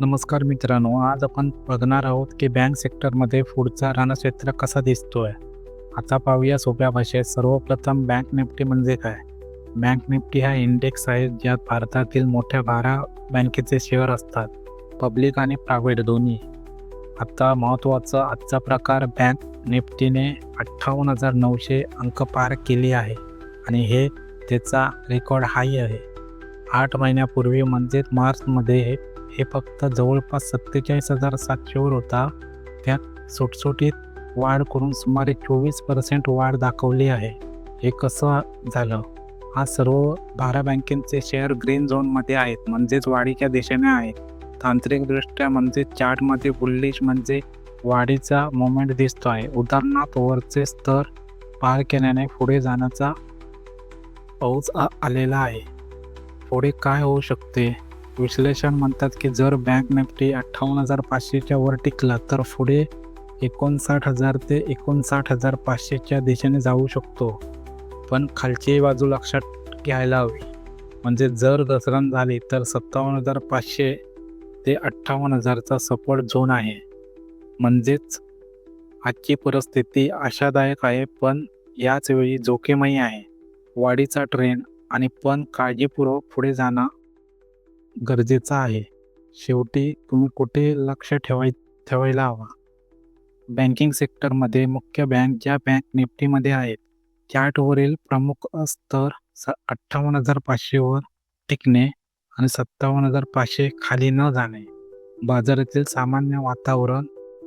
नमस्कार मित्रांनो आज आपण बघणार आहोत की बँक सेक्टरमध्ये पुढचा रणक्षेत्र कसा दिसतोय. आता पाहूया सोप्या भाषेत सर्वप्रथम बँक निफ्टी म्हणजे काय? बँक निफ्टी हा इंडेक्स आहे ज्यात भारतातील मोठ्या बारा बँकेचे शेअर असतात पब्लिक आणि प्रायव्हेट दोन्ही. आता महत्त्वाचा आजचा प्रकार बँक निफ्टीने अठ्ठावन्न हजार नऊशे अंक पार केले आहे आणि हे त्याचा रेकॉर्ड हाय आहे. आठ महिन्यापूर्वी म्हणजेच मार्चमध्ये हे फक्त जवळपास सत्तेचाळीस हजार सातशेवर होता. त्यात सुटसुटीत वाढ करून सुमारे चोवीस पर्सेंट वाढ दाखवली आहे. हे कसं झालं? हा सर्व बारा बँकेचे शेअर ग्रीन झोनमध्ये आहेत म्हणजेच वाढीच्या दिशेने आहेत. तांत्रिकदृष्ट्या म्हणजे चार्टमध्ये बुल्लिश म्हणजे वाढीचा मोमेंट दिसतो आहे. उदाहरणार्थ वरचे स्तर पार केल्याने पुढे जाण्याचा पाऊस आ- आलेला आहे. पुढे काय होऊ शकते? विश्लेषण म्हणतात की जर बँक निफ्टी अठ्ठावन्न हजार पाचशेच्या वर टिकला तर पुढे एकोणसाठ हजार ते एकोणसाठ हजार पाचशेच्या दिशेने जाऊ शकतो. पण खालची बाजू लक्षात घ्यायला हवी. म्हणजे जर घसरण झाली तर सत्तावन्न हजार पाचशे ते अठ्ठावन्न हजारचा सपोर्ट झोन आहे. म्हणजेच आजची परिस्थिती आशादायक आहे पण याच वेळी जोखीमही आहे. वाढीचा ट्रेंड आणि पण काळजीपूर्वक पुढे जाणं गरजेचं आहे. शेवटी तुम्ही कुठे लक्ष ठेवाय ठेवायला हवा? बँकिंग सेक्टरमध्ये मुख्य बँक ज्या बँक निफ्टीमध्ये आहेत चार्टवरील प्रमुख स्तर स अठ्ठावन्न हजार पाचशेवर टिकणे आणि सत्तावन्न हजार पाचशे खाली न जाणे. बाजारातील सामान्य वातावरण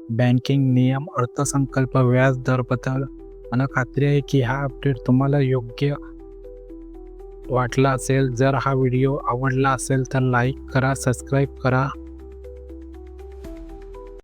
बँकिंग नियम अर्थसंकल्प व्याज दर बदल मला खात्री आहे की हा अपडेट तुम्हाला योग्य वाटला असेल जर हा व्हिडिओ आवडला असेल तर लाईक करा सबस्क्राईब करा.